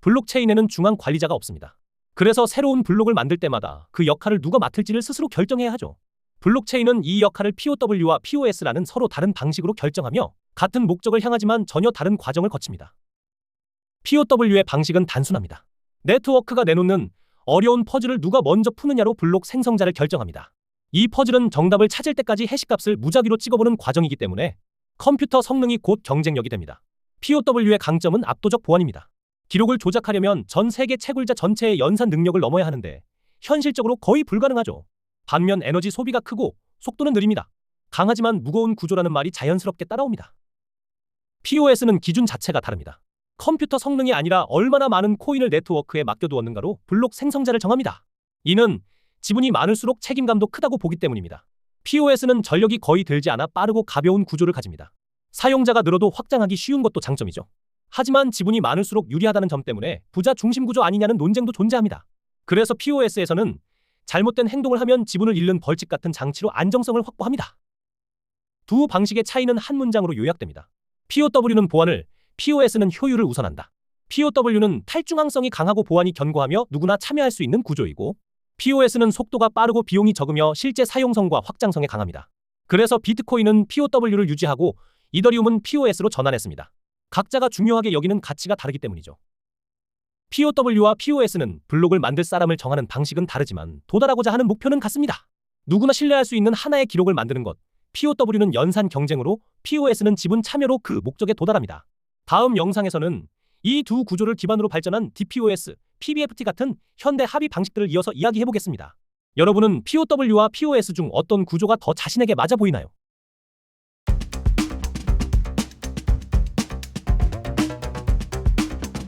블록체인에는 중앙 관리자가 없습니다. 그래서 새로운 블록을 만들 때마다 그 역할을 누가 맡을지를 스스로 결정해야 하죠. 블록체인은 이 역할을 POW와 POS라는 서로 다른 방식으로 결정하며 같은 목적을 향하지만 전혀 다른 과정을 거칩니다. POW의 방식은 단순합니다. 네트워크가 내놓는 어려운 퍼즐을 누가 먼저 푸느냐로 블록 생성자를 결정합니다. 이 퍼즐은 정답을 찾을 때까지 해시값을 무작위로 찍어보는 과정이기 때문에 컴퓨터 성능이 곧 경쟁력이 됩니다. POW의 강점은 압도적 보안입니다. 기록을 조작하려면 전 세계 채굴자 전체의 연산 능력을 넘어야 하는데 현실적으로 거의 불가능하죠. 반면 에너지 소비가 크고 속도는 느립니다. 강하지만 무거운 구조라는 말이 자연스럽게 따라옵니다. POS는 기준 자체가 다릅니다. 컴퓨터 성능이 아니라 얼마나 많은 코인을 네트워크에 맡겨두었는가로 블록 생성자를 정합니다. 이는 지분이 많을수록 책임감도 크다고 보기 때문입니다. POS는 전력이 거의 들지 않아 빠르고 가벼운 구조를 가집니다. 사용자가 늘어도 확장하기 쉬운 것도 장점이죠. 하지만 지분이 많을수록 유리하다는 점 때문에 부자 중심 구조 아니냐는 논쟁도 존재합니다. 그래서 POS에서는 잘못된 행동을 하면 지분을 잃는 벌칙 같은 장치로 안정성을 확보합니다. 두 방식의 차이는 한 문장으로 요약됩니다. POW는 보안을, POS는 효율을 우선한다. POW는 탈중앙성이 강하고 보안이 견고하며 누구나 참여할 수 있는 구조이고, POS는 속도가 빠르고 비용이 적으며 실제 사용성과 확장성에 강합니다. 그래서 비트코인은 POW를 유지하고 이더리움은 POS로 전환했습니다. 각자가 중요하게 여기는 가치가 다르기 때문이죠. POW와 POS는 블록을 만들 사람을 정하는 방식은 다르지만 도달하고자 하는 목표는 같습니다. 누구나 신뢰할 수 있는 하나의 기록을 만드는 것. POW는 연산 경쟁으로 POS는 지분 참여로 그 목적에 도달합니다. 다음 영상에서는 이 두 구조를 기반으로 발전한 DPoS, PBFT 같은 현대 합의 방식들을 이어서 이야기해 보겠습니다. 여러분은 POW와 POS 중 어떤 구조가 더 자신에게 맞아 보이나요?